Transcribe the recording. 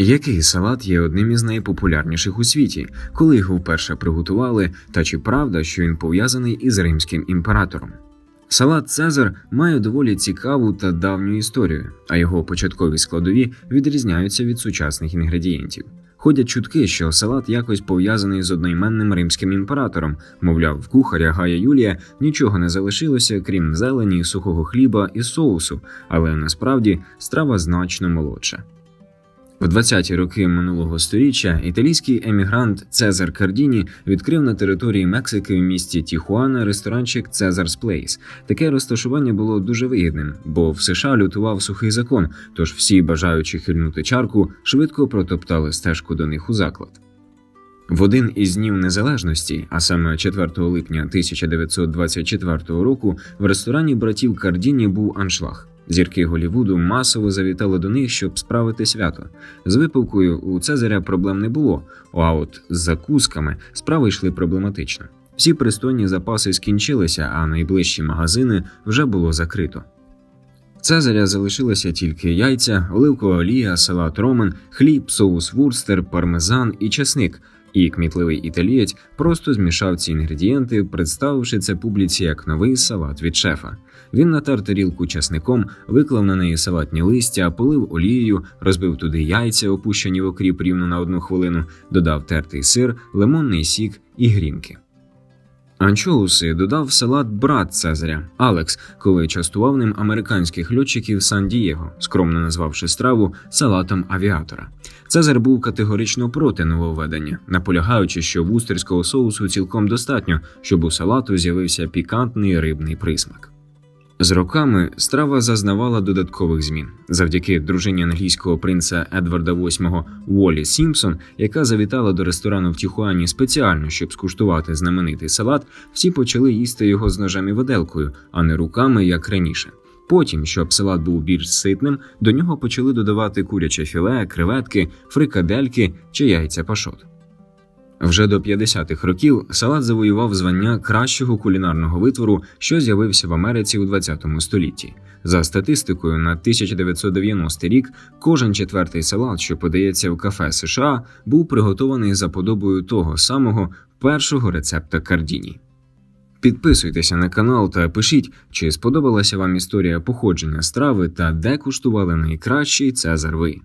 Який салат є одним із найпопулярніших у світі, коли його вперше приготували, та чи правда, що він пов'язаний із римським імператором? Салат Цезар має доволі цікаву та давню історію, а його початкові складові відрізняються від сучасних інгредієнтів. Ходять чутки, що салат якось пов'язаний з одноіменним римським імператором. Мовляв, в кухаря Гая Юлія нічого не залишилося, крім зелені, сухого хліба і соусу, але насправді страва значно молодша. В 20-ті роки минулого століття італійський емігрант Цезар Кардіні відкрив на території Мексики в місті Тіхуана ресторанчик Цезар's Place. Таке розташування було дуже вигідним, бо в США лютував сухий закон, тож всі бажаючи хильнути чарку швидко протоптали стежку до них у заклад. В один із днів незалежності, а саме 4 липня 1924 року, в ресторані братів Кардіні був аншлаг. Зірки Голівуду масово завітали до них, щоб справити свято. З випивкою у Цезаря проблем не було, а от з закусками справи йшли проблематично. Всі пристойні запаси скінчилися, а найближчі магазини вже було закрито. Цезаря залишилися тільки яйця, оливкова олія, салат ромен, хліб, соус вурстер, пармезан і чесник. І кмітливий італієць просто змішав ці інгредієнти, представивши це публіці як новий салат від шефа. Він натер тарілку часником, виклав на неї салатні листя, полив олією, розбив туди яйця, опущені в окріп рівно на одну хвилину, додав тертий сир, лимонний сік і грінки. Анчоуси додав в салат брат Цезаря Алекс, коли частував ним американських льотчиків Сан-Дієго, скромно назвавши страву салатом авіатора. Цезар був категорично проти нововведення, наполягаючи, що вустерського соусу цілком достатньо, щоб у салату з'явився пікантний рибний присмак. З роками страва зазнавала додаткових змін завдяки дружині англійського принца Едварда VIII Уолі Сімпсон, яка завітала до ресторану в Тіхуані спеціально, щоб скуштувати знаменитий салат. Всі почали їсти його з ножем і виделкою, а не руками, як раніше. Потім, щоб салат був більш ситним, до нього почали додавати куряче філе, креветки, фрикадельки чи яйця пашот. Вже до 50-х років салат завоював звання кращого кулінарного витвору, що з'явився в Америці у 20 столітті. За статистикою, на 1990 рік кожен четвертий салат, що подається в кафе США, був приготований за подобою того самого першого рецепта Кардіні. Підписуйтеся на канал та пишіть, чи сподобалася вам історія походження страви та де куштували найкращий Цезар ви.